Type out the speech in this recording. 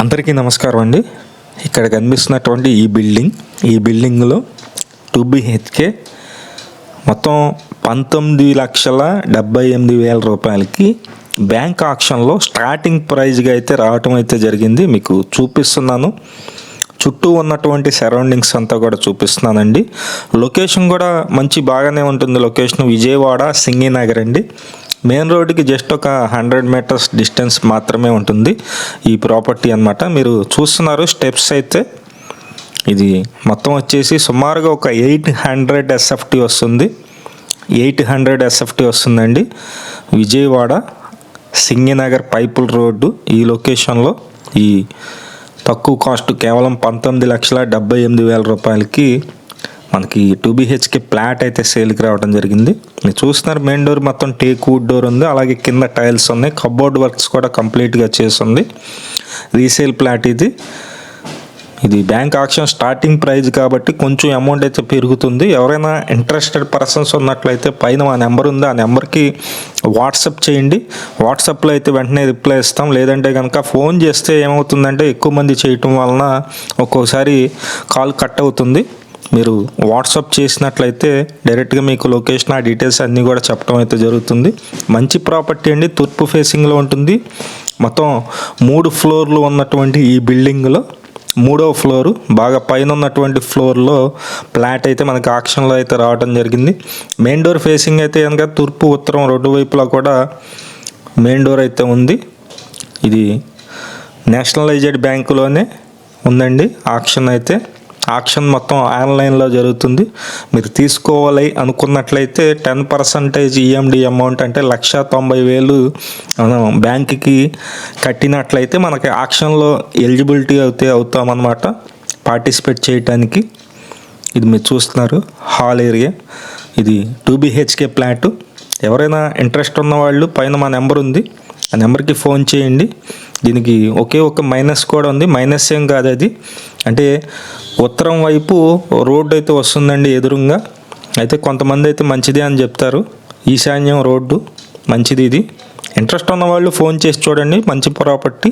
అందరికీ నమస్కారం అండి. ఇక్కడ కనిపిస్తున్నటువంటి ఈ బిల్డింగ్ ఈ బిల్డింగ్లో టూ బిహెచ్కే మొత్తం పంతొమ్మిది లక్షల డెబ్బై ఎనిమిది వేల రూపాయలకి బ్యాంక్ ఆక్షన్లో స్టార్టింగ్ ప్రైజ్గా అయితే రావటం అయితే జరిగింది. మీకు చూపిస్తున్నాను. చుట్టూ ఉన్నటువంటి సరౌండింగ్స్ అంతా కూడా చూపిస్తున్నానండి. లొకేషన్ కూడా మంచి బాగానే ఉంటుంది. లొకేషన్ విజయవాడ సింగినగర్ అండి. మెయిన్ రోడ్డుకి జస్ట్ ఒక హండ్రెడ్ మీటర్స్ డిస్టెన్స్ మాత్రమే ఉంటుంది. ఈ ప్రాపర్టీ అన్నమాట. మీరు చూస్తున్నారు స్టెప్స్ అయితే. ఇది మొత్తం వచ్చేసి సుమారుగా ఒక ఎయిట్ హండ్రెడ్ ఎస్ఎఫ్టీ వస్తుంది. ఎయిట్ హండ్రెడ్ ఎస్ఎఫ్టీ వస్తుందండి. విజయవాడ సింగినగర్ పైపుల్ రోడ్డు ఈ లొకేషన్లో. ఈ తక్కువ కాస్ట్ కేవలం పంతొమ్మిది లక్షల డెబ్బై ఎనిమిది వేల రూపాయలకి మనకి టూ బీహెచ్కే ఫ్లాట్ అయితే సేల్కి రావడం జరిగింది. మీరు చూస్తున్నారు మెయిన్ డోర్ మొత్తం టేక్ వుడ్ డోర్ ఉంది. అలాగే కింద టైల్స్ ఉన్నాయి. కబోర్డ్ వర్క్స్ కూడా కంప్లీట్గా చేస్తుంది రీసేల్ ఫ్లాట్ ఇది. ఇది బ్యాంక్ ఆక్షన్ స్టార్టింగ్ ప్రైస్ కాబట్టి కొంచెం అమౌంట్ అయితే పెరుగుతుంది. ఎవరైనా ఇంట్రెస్టెడ్ పర్సన్స్ ఉన్నట్లయితే పైన మా నెంబర్ ఉంది. ఆ నెంబర్కి వాట్సప్ చేయండి. వాట్సాప్లో అయితే వెంటనే రిప్లై ఇస్తాం. లేదంటే కనుక ఫోన్ చేస్తే ఏమవుతుందంటే ఎక్కువ మంది చేయటం వలన ఒక్కోసారి కాల్ కట్ అవుతుంది. మీరు వాట్సాప్ చేసినట్లయితే డైరెక్ట్గా మీకు లొకేషన్ ఆ డీటెయిల్స్ అన్నీ కూడా చెప్పడం అయితే జరుగుతుంది. మంచి ప్రాపర్టీ అండి. తూర్పు ఫేసింగ్లో ఉంటుంది. మొత్తం మూడు ఫ్లోర్లు ఉన్నటువంటి ఈ బిల్డింగ్లో. మూడో ఫ్లోరు బాగా పైన ఉన్నటువంటి ఫ్లోర్లో ఫ్లాట్ అయితే మనకి ఆక్షన్లో అయితే రావడం జరిగింది. మెయిన్ డోర్ ఫేసింగ్ అయితే కనుక తూర్పు ఉత్తరం రెండు వైపులా కూడా మెయిన్ డోర్ అయితే ఉంది. ఇది నేషనలైజ్డ్ బ్యాంకులోనే ఉందండి ఆక్షన్ అయితే. ఆక్షన్ మొత్తం ఆన్లైన్లో జరుగుతుంది. మీరు తీసుకోవాలి అనుకున్నట్లయితే టెన్ పర్సంటేజ్ ఈఎండి అమౌంట్ అంటే లక్ష తొంభై వేలు మనం బ్యాంక్కి కట్టినట్లయితే మనకి ఆక్షన్లో ఎలిజిబిలిటీ అయితే అవుతామన్నమాట. పార్టిసిపేట్ చేయటానికి. ఇది మీరు చూస్తున్నారు హాల్ ఏరియా. ఇది టూ బిహెచ్కే ఫ్లాట్ ఎవరైనా ఇంట్రెస్ట్ ఉన్న వాళ్ళు పైన మా నెంబర్ ఉంది. ఆ నెంబర్కి ఫోన్ చేయండి. దీనికి ఒకే ఒక మైనస్ కూడా ఉంది. మైనస్ ఏం కాదు అది. అంటే ఉత్తరం వైపు రోడ్డు అయితే వస్తుందండి ఎదురుగా. అయితే కొంతమంది అయితే మంచిదే అని చెప్తారు. ఈశాన్యం రోడ్డు మంచిది ఇది. ఇంట్రెస్ట్ ఉన్న వాళ్ళు ఫోన్ చేసి చూడండి. మంచి ప్రాపర్టీ.